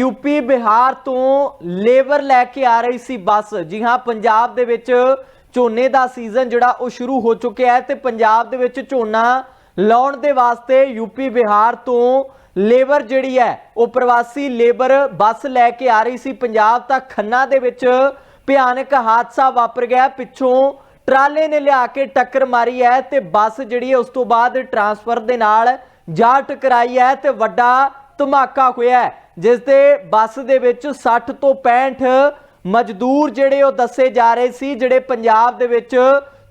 UP, Bihar ਤੋਂ labour ਲੈ ਕੇ ਆ ਰਹੀ ਸੀ ਬੱਸ। ਜੀ ਹਾਂ, ਪੰਜਾਬ ਦੇ ਵਿੱਚ ਝੋਨੇ ਦਾ ਸੀਜ਼ਨ ਜਿਹੜਾ ਉਹ ਸ਼ੁਰੂ ਹੋ ਚੁੱਕਿਆ ਹੈ ਤੇ ਪੰਜਾਬ ਦੇ ਵਿੱਚ ਝੋਨਾ ਲਾਉਣ ਦੇ ਵਾਸਤੇ ਯੂਪੀ, ਬਿਹਾਰ ਤੋਂ ਲੇਬਰ ਜਿਹੜੀ ਹੈ, ਉਹ ਪ੍ਰਵਾਸੀ ਲੇਬਰ ਬੱਸ ਲੈ ਕੇ ਆ ਰਹੀ ਸੀ। ਪੰਜਾਬ ਤਾਂ ਖੰਨਾ ਦੇ ਵਿੱਚ ਭਿਆਨਕ ਹਾਦਸਾ ਵਾਪਰ ਗਿਆ। ਪਿੱਛੋਂ ਟਰਾਲੇ ਨੇ ਲਿਆ ਕੇ ਟੱਕਰ ਮਾਰੀ ਹੈ ਤੇ ਬੱਸ ਜਿਹੜੀ ਹੈ, ਉਸ ਤੋਂ ਬਾਅਦ ਟਰਾਂਸਫਰ ਦੇ ਨਾਲ ਜਾ ਟਕਰਾਈ ਹੈ ਤੇ ਵੱਡਾ ਧਮਾਕਾ ਹੋਇਆ ਹੈ, ਜਿਸ ਦੇ ਬੱਸ ਦੇ ਵਿੱਚ 60 ਤੋਂ 65 ਮਜ਼ਦੂਰ ਜਿਹੜੇ ਉਹ ਦੱਸੇ ਜਾ ਰਹੇ ਸੀ ਜਿਹੜੇ ਪੰਜਾਬ ਦੇ ਵਿੱਚ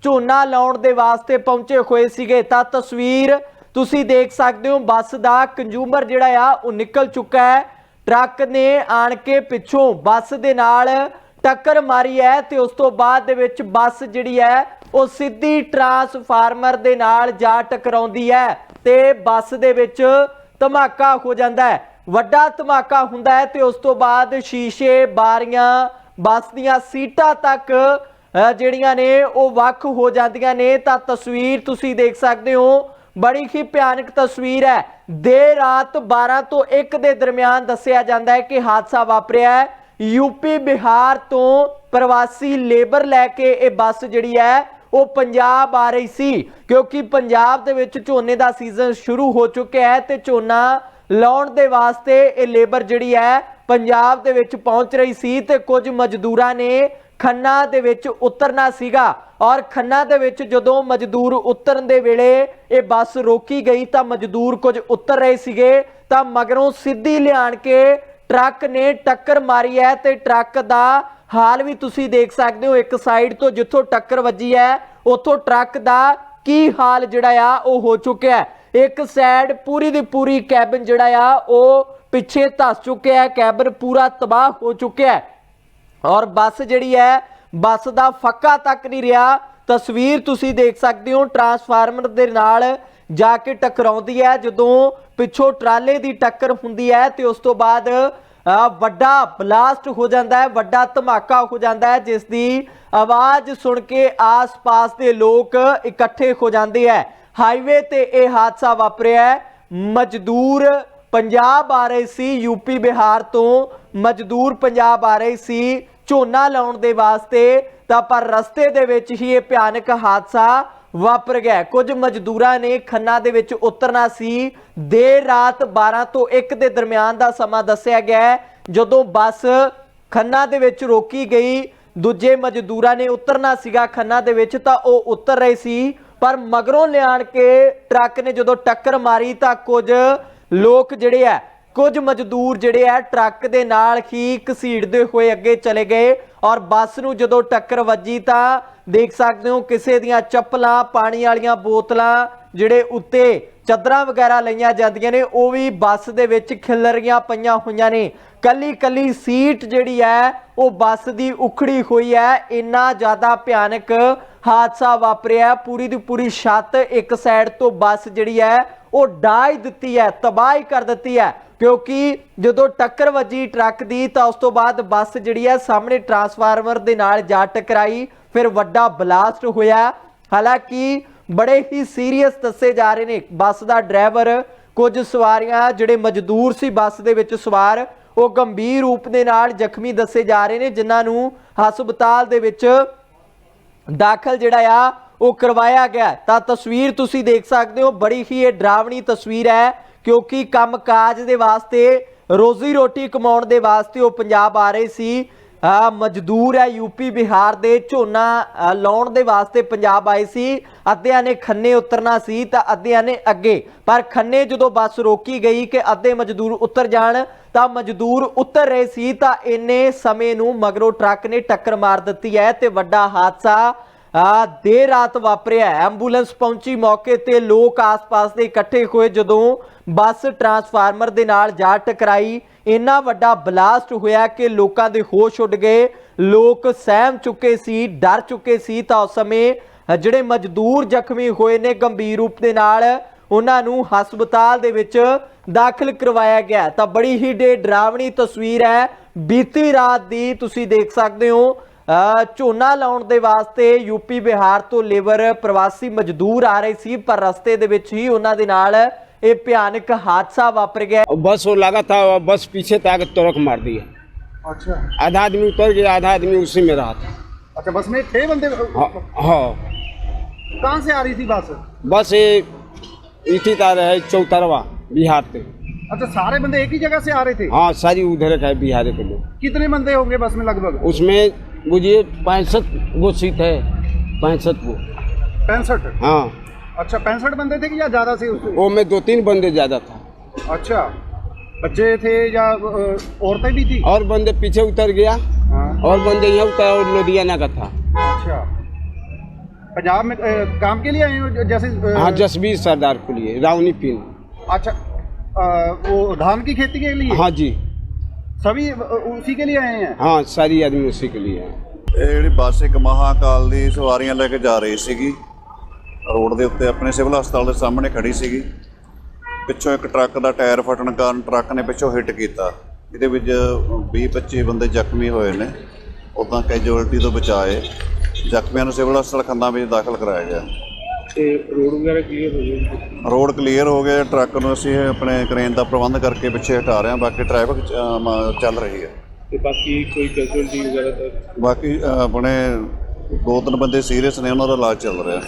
ਝੋਨਾ ਲਾਉਣ ਦੇ ਵਾਸਤੇ ਪਹੁੰਚੇ ਹੋਏ ਸੀਗੇ। ਤਾਂ ਤਸਵੀਰ ਤੁਸੀਂ ਦੇਖ ਸਕਦੇ ਹੋ ਬੱਸ ਦਾ ਕੰਜ਼ੂਮਰ ਜਿਹੜਾ ਆ ਉਹ ਨਿਕਲ ਚੁੱਕਾ ਹੈ। ਟਰੱਕ ਨੇ ਆਣ ਕੇ ਪਿੱਛੋਂ ਬੱਸ ਦੇ ਨਾਲ ਟੱਕਰ ਮਾਰੀ ਹੈ ਤੇ ਉਸ ਤੋਂ ਬਾਅਦ ਦੇ ਵਿੱਚ ਬੱਸ ਜਿਹੜੀ ਹੈ ਉਹ ਸਿੱਧੀ ਟਰਾਂਸਫਾਰਮਰ ਦੇ ਨਾਲ ਜਾ ਟਕਰਾਉਂਦੀ ਹੈ ਤੇ ਬੱਸ ਦੇ ਵਿੱਚ ਧਮਾਕਾ ਹੋ ਜਾਂਦਾ ਹੈ। ਵੱਡਾ ਧਮਾਕਾ ਹੁੰਦਾ ਹੈ ਤੇ ਉਸ ਤੋਂ ਬਾਅਦ ਸ਼ੀਸ਼ੇ, ਬਾਰੀਆਂ, ਬੱਸ ਦੀਆਂ ਸੀਟਾਂ ਤੱਕ ਜਿਹੜੀਆਂ ਨੇ ਉਹ ਵੱਖ ਹੋ ਜਾਂਦੀਆਂ ਨੇ। ਤਾਂ ਤਸਵੀਰ ਤੁਸੀਂ ਦੇਖ ਸਕਦੇ ਹੋ। ਬੜੀ ਹੀ ਭਿਆਨਕ ਤਸਵੀਰ ਹੈ। ਦੇਰ ਰਾਤ 12 ਤੋਂ 1 ਦੇ ਦਰਮਿਆਨ ਦੱਸਿਆ ਜਾਂਦਾ ਹੈ ਕਿ ਹਾਦਸਾ ਵਾਪਰਿਆ ਹੈ। ਯੂਪੀ ਬਿਹਾਰ ਤੋਂ ਪ੍ਰਵਾਸੀ ਲੇਬਰ ਲੈ ਕੇ ਇਹ ਬੱਸ ਜਿਹੜੀ ਹੈ ਉਹ ਪੰਜਾਬ ਆ ਰਹੀ ਸੀ, ਕਿਉਂਕਿ ਪੰਜਾਬ ਦੇ ਵਿੱਚ ਝੋਨੇ ਦਾ ਸੀਜ਼ਨ ਸ਼ੁਰੂ ਹੋ ਚੁੱਕਿਆ ਹੈ ਤੇ ਝੋਨਾ ਲਾਉਣ ਦੇ ਵਾਸਤੇ ਇਹ ਲੇਬਰ ਜਿਹੜੀ ਹੈ ਪੰਜਾਬ ਦੇ ਵਿੱਚ ਪਹੁੰਚ ਰਹੀ ਸੀ ਤੇ ਕੁਝ ਮਜ਼ਦੂਰਾਂ ਨੇ ਖੰਨਾ ਦੇ ਵਿੱਚ ਉਤਰਨਾ ਸੀਗਾ ਔਰ ਖੰਨਾ ਦੇ ਵਿੱਚ ਜਦੋਂ ਮਜ਼ਦੂਰ ਉਤਰਨ ਦੇ ਵੇਲੇ ਇਹ ਬੱਸ ਰੋਕੀ ਗਈ ਤਾਂ ਮਜ਼ਦੂਰ ਕੁਝ ਉਤਰ ਰਹੇ ਸੀਗੇ ਤਾਂ ਮਗਰੋਂ ਸਿੱਧੀ ਲਿਆਣ ਕੇ ਟਰੱਕ ਨੇ ਟੱਕਰ ਮਾਰੀ ਹੈ ਤੇ ਟਰੱਕ ਦਾ ਹਾਲ ਵੀ ਤੁਸੀਂ ਦੇਖ ਸਕਦੇ ਹੋ, ਇੱਕ ਸਾਈਡ ਤੋਂ ਜਿੱਥੋਂ ਟੱਕਰ ਵੱਜੀ ਹੈ, ਉੱਥੋਂ ਟਰੱਕ ਦਾ ਕੀ ਹਾਲ ਜਿਹੜਾ ਆ, ਉਹ ਹੋ ਚੁੱਕਿਆ ਹੈ। ਇੱਕ ਸਾਈਡ ਪੂਰੀ ਦੀ ਪੂਰੀ ਕੈਬਨ ਜਿਹੜਾ ਆ, ਉਹ ਪਿੱਛੇ ਧੱਸ ਚੁੱਕਿਆ ਹੈ ਕੈਬਨ ਪੂਰਾ ਤਬਾਹ ਹੋ ਚੁੱਕਿਆ ਹੈ। ਔਰ ਬੱਸ ਜਿਹੜੀ ਹੈ, ਬੱਸ ਦਾ ਫੱਕਾ ਤੱਕ ਨਹੀਂ ਰਿਹਾ। ਤਸਵੀਰ ਤੁਸੀਂ ਦੇਖ ਸਕਦੇ ਹੋ ਟਰਾਂਸਫਾਰਮਰ ਦੇ ਨਾਲ ਜਾ ਕੇ ਟਕਰਾਉਂਦੀ ਹੈ। ਜਦੋਂ ਪਿੱਛੋਂ ਟਰਾਲੇ ਦੀ ਟੱਕਰ ਹੁੰਦੀ ਹੈ ਤੇ ਉਸ ਤੋਂ ਬਾਅਦ ਵੱਡਾ ਬਲਾਸਟ ਹੋ ਜਾਂਦਾ ਹੈ, ਵੱਡਾ ਧਮਾਕਾ ਹੋ ਜਾਂਦਾ ਹੈ ਜਿਸ ਦੀ ਆਵਾਜ਼ ਸੁਣ ਕੇ ਆਸ-ਪਾਸ ਦੇ ਲੋਕ ਇਕੱਠੇ ਹੋ ਜਾਂਦੇ ਹੈ। ਹਾਈਵੇ ਤੇ ਇਹ ਹਾਦਸਾ ਵਾਪਰਿਆ ਹੈ। ਮਜ਼ਦੂਰ ਪੰਜਾਬ ਆ ਰਹੇ ਸੀ ਯੂਪੀ ਬਿਹਾਰ ਤੋਂ ਮਜ਼ਦੂਰ ਪੰਜਾਬ ਆ ਰਹੇ ਸੀ, ਝੋਨਾ ਲਾਉਣ ਦੇ ਵਾਸਤੇ। ਤਾਂ ਪਰ ਰਸਤੇ ਦੇ ਵਿੱਚ ਹੀ ਇਹ ਭਿਆਨਕ ਹਾਦਸਾ ਵਾਪਰ ਗਿਆ ਕੁਝ ਮਜ਼ਦੂਰਾਂ ਨੇ ਖੰਨਾ ਦੇ ਵਿੱਚ ਉਤਰਨਾ ਸੀ। ਦੇਰ ਰਾਤ 12 ਤੋਂ 1 ਦੇ ਦਰਮਿਆਨ ਦਾ ਸਮਾਂ ਦੱਸਿਆ ਗਿਆ ਜਦੋਂ ਬੱਸ ਖੰਨਾ ਦੇ ਵਿੱਚ ਰੋਕੀ ਗਈ। ਦੂਜੇ ਮਜ਼ਦੂਰਾਂ ਨੇ ਉਤਰਨਾ ਸੀਗਾ ਖੰਨਾ ਦੇ ਵਿੱਚ ਤਾਂ ਉਹ ਉਤਰ ਰਹੇ ਸੀ, ਪਰ ਮਗਰੋਂ ਲਿਆਣ ਕੇ ਟਰੱਕ ਨੇ ਜਦੋਂ ਟੱਕਰ ਮਾਰੀ ਤਾਂ ਕੁਝ ਲੋਕ ਜਿਹੜੇ ਆ ਕੁਝ ਮਜ਼ਦੂਰ ਜਿਹੜੇ ਆ ਟਰੱਕ ਦੇ ਨਾਲ ਹੀ ਘਸੀੜਦੇ ਹੋਏ ਅੱਗੇ ਚਲੇ ਗਏ ਔਰ ਬੱਸ ਨੂੰ ਜਦੋਂ ਟੱਕਰ ਵੱਜੀ ਤਾਂ ਦੇਖ ਸਕਦੇ ਹੋ ਕਿਸੇ ਦੀਆਂ ਚੱਪਲਾਂ, ਪਾਣੀ ਵਾਲੀਆਂ ਬੋਤਲਾਂ ਜਿਹੜੇ ਉੱਤੇ ਚਾਦਰਾਂ ਵਗੈਰਾ ਲਈਆਂ ਜਾਂਦੀਆਂ ਨੇ, ਉਹ ਵੀ ਬੱਸ ਦੇ ਵਿੱਚ ਖਿਲਰੀਆਂ ਪਈਆਂ ਹੋਈਆਂ ਨੇ। ਕੱਲੀ ਕੱਲੀ ਸੀਟ ਜਿਹੜੀ ਹੈ, ਉਹ ਬੱਸ ਦੀ ਉਖੜੀ ਹੋਈ ਹੈ। ਇੰਨਾ ਜ਼ਿਆਦਾ ਭਿਆਨਕ ਹਾਦਸਾ ਵਾਪਰਿਆ। ਪੂਰੀ ਦੀ ਪੂਰੀ ਛੱਤ ਇੱਕ ਸਾਈਡ ਤੋਂ ਬੱਸ ਜਿਹੜੀ ਹੈ, ਉਹ ਡਾਈ ਦਿੱਤੀ ਹੈ, ਤਬਾਹੀ ਕਰ ਦਿੱਤੀ ਹੈ। ਕਿਉਂਕਿ ਜਦੋਂ ਟੱਕਰ ਵੱਜੀ ਟਰੱਕ ਦੀ ਤਾਂ ਉਸ ਤੋਂ ਬਾਅਦ ਬੱਸ ਜਿਹੜੀ ਹੈ ਸਾਹਮਣੇ ਟਰਾਂਸਫਾਰਮਰ ਦੇ ਨਾਲ ਜਾ ਟਕਰਾਈ, ਫਿਰ ਵੱਡਾ ਬਲਾਸਟ ਹੋਇਆ। ਹਾਲਾਂਕਿ ਬੜੇ ਹੀ ਸੀਰੀਅਸ ਦੱਸੇ ਜਾ ਰਹੇ ਨੇ ਬੱਸ ਦਾ ਡਰਾਈਵਰ। ਕੁਝ ਸਵਾਰੀਆਂ ਜਿਹੜੇ ਮਜ਼ਦੂਰ ਸੀ ਬੱਸ ਦੇ ਵਿੱਚ ਸਵਾਰ, ਉਹ ਗੰਭੀਰ ਰੂਪ ਦੇ ਨਾਲ ਜ਼ਖਮੀ ਦੱਸੇ ਜਾ ਰਹੇ ਨੇ, ਜਿਨ੍ਹਾਂ ਨੂੰ ਹਸਪਤਾਲ ਦੇ ਵਿੱਚ ਦਾਖਲ ਜਿਹੜਾ ਆ, ਉਹ ਕਰਵਾਇਆ ਗਿਆ। ਤਾਂ ਤਸਵੀਰ ਤੁਸੀਂ ਦੇਖ ਸਕਦੇ ਹੋ, ਬੜੀ ਹੀ ਇਹ ਡਰਾਵਣੀ ਤਸਵੀਰ ਹੈ। ਕਿਉਂਕਿ ਕੰਮਕਾਜ ਦੇ ਵਾਸਤੇ, ਰੋਜ਼ੀ ਰੋਟੀ ਕਮਾਉਣ ਦੇ ਵਾਸਤੇ ਉਹ ਪੰਜਾਬ ਆ ਰਹੇ ਸੀ। ਮਜ਼ਦੂਰ ਹੈ ਯੂਪੀ ਬਿਹਾਰ ਦੇ ਝੋਨਾ ਲਾਉਣ ਦੇ ਵਾਸਤੇ ਪੰਜਾਬ ਆਏ ਸੀ। ਅੱਧਿਆਂ ਨੇ ਖੰਨੇ ਉਤਰਨਾ ਸੀ ਤਾਂ ਅੱਧਿਆਂ ਨੇ ਅੱਗੇ। ਪਰ ਖੰਨੇ ਜਦੋਂ ਬੱਸ ਰੋਕੀ ਗਈ ਕਿ ਅੱਧੇ ਮਜ਼ਦੂਰ ਉਤਰ ਜਾਣ, ਤਾਂ ਮਜ਼ਦੂਰ ਉਤਰ ਰਹੇ ਸੀ ਤਾਂ ਇੰਨੇ ਸਮੇਂ ਨੂੰ ਮਗਰੋਂ ਟਰੱਕ ਨੇ ਟੱਕਰ ਮਾਰ ਦਿੱਤੀ ਹੈ ਤੇ ਵੱਡਾ ਹਾਦਸਾ ਆ ਦੇਰ ਰਾਤ ਵਾਪਰਿਆ ਹੈ। ਐਂਬੂਲੈਂਸ ਪਹੁੰਚੀ ਮੌਕੇ ਤੇ ਲੋਕ ਆਸ-ਪਾਸ ਦੇ ਇਕੱਠੇ ਹੋਏ ਜਦੋਂ ਬੱਸ ਟਰਾਂਸਫਾਰਮਰ ਦੇ ਨਾਲ ਜਾ ਟਕਰਾਈ। ਇੰਨਾ ਵੱਡਾ ਬਲਾਸਟ ਹੋਇਆ ਕਿ ਲੋਕਾਂ ਦੇ ਹੋਸ਼ ਉੱਡ ਗਏ। ਲੋਕ ਸਹਿਮ ਚੁੱਕੇ ਸੀ, ਡਰ ਚੁੱਕੇ ਸੀ ਤਾਂ ਉਸ ਸਮੇਂ ਜਿਹੜੇ ਮਜ਼ਦੂਰ ਜ਼ਖਮੀ ਹੋਏ ਨੇ ਗੰਭੀਰ ਰੂਪ ਦੇ ਨਾਲ ਉਹਨਾਂ ਨੂੰ ਹਸਪਤਾਲ ਦੇ ਵਿੱਚ ਦਾਖਲ ਕਰਵਾਇਆ ਗਿਆ। ਤਾਂ ਬੜੀ ਹੀ ਡੇ ਡਰਾਵਣੀ ਤਸਵੀਰ ਹੈ। ਬੀਤੀ ਰਾਤ ਦੀ ਤੁਸੀਂ ਦੇਖ ਸਕਦੇ ਹੋ। ਝੋਨਾ ਲਾਉਣ ਦੇ ਵਾਸਤੇ ਯੂਪੀ ਬਿਹਾਰ ਤੋਂ ਲੇਬਰ ਪ੍ਰਵਾਸੀ ਮਜ਼ਦੂਰ ਆ ਰਹੇ ਸੀ ਪਰ ਰਸਤੇ ਦੇ ਵਿੱਚ ਹੀ ਉਹਨਾਂ ਦੇ ਨਾਲ ਇਹ ਭਿਆਨਕ ਹਾਦਸਾ ਵਾਪਰ ਗਿਆ और बस वो लगा था और बस पीछे से आके तुरक मार दिया अच्छा आधा आदमी उतर गया आधा आदमी उसी में रहा था अच्छा बस में थे बंदे हाँ हाँ कहाँ से आ रही थी बस बस ये इसी तरह है चौतरवा बिहार से अच्छा सारे बंदे एक ही जगह से आ रहे थे हाँ सारी उधर का है बिहार के लोग कितने बंदे होंगे बस में लगभग उसमें बुझिए पैंसठ वो सीट है पैंसठ वो पैंसठ? हाँ। अच्छा पैंसठ बंदे थे कि या ज़्यादा से वो में दो तीन बंदे ज़्यादा था। अच्छा बच्चे थे या औरतें भी थी? और बंदे पीछे उतर गया हाँ। और बंदे यहाँ उतर और लुधियाना का था। अच्छा। पंजाब में अ, काम के लिए आए हो जैसे हाँ जसबीर सरदार के लिए रावनी पिन। अच्छा अ, वो धान की खेती के लिए? हाँ जी। सभी अ, उसी के लिए आए हैं हाँ सारी आदमी उसी के लिए है ਇਹ ਜਿਹੜੀ ਬੱਸ ਇੱਕ ਮਹਾਕਾਲ ਦੀ ਸਵਾਰੀਆਂ ਲੈ ਕੇ ਜਾ ਰਹੀ ਸੀਗੀ ਰੋਡ ਦੇ ਉੱਤੇ ਆਪਣੇ ਸਿਵਲ ਹਸਪਤਾਲ ਦੇ ਸਾਹਮਣੇ ਖੜੀ ਸੀਗੀ ਪਿੱਛੋਂ ਇੱਕ ਟਰੱਕ ਦਾ ਟਾਇਰ ਫਟਣ ਕਾਰਨ ਟਰੱਕ ਨੇ ਪਿੱਛੋਂ ਹਿੱਟ ਕੀਤਾ ਇਹਦੇ ਵਿੱਚ 20-25 ਬੰਦੇ ਜ਼ਖਮੀ ਹੋਏ ਨੇ ਉਦਾਂ ਕੈਜੂਅਲਟੀ ਤੋਂ ਬਚਾਏ ਜ਼ਖਮੀਆਂ ਨੂੰ ਸਿਵਲ ਹਸਪਤਾਲ ਖੰਨਾ ਵਿੱਚ ਦਾਖਲ ਕਰਾਇਆ ਗਿਆ ਤੇ ਰੋਡ ਵਗੈਰਾ ਕਲੀਅਰ ਹੋ ਗਏ ਰੋਡ ਕਲੀਅਰ ਹੋ ਗਿਆ ਟਰੱਕ ਨੂੰ ਅਸੀਂ ਆਪਣੇ ਕ੍ਰੇਨ ਦਾ ਪ੍ਰਬੰਧ ਕਰਕੇ ਪਿੱਛੇ ਹਟਾ ਰਹੇ ਹਾਂ ਬਾਕੀ ਟ੍ਰੈਫਿਕ ਚੱਲ ਰਹੀ ਹੈ। ਤੇ ਬਾਕੀ ਕੋਈ ਕੈਜੂਅਲਟੀ ਵਗੈਰਾ ਤਾਂ ਬਾਕੀ ਅ, ਆਪਣੇ ਦੋ ਤਿੰਨ ਬੰਦੇ ਸੀਰੀਅਸ ਨੇ ਉਹਨਾਂ ਦਾ ਇਲਾਜ ਚੱਲ ਰਿਹਾ।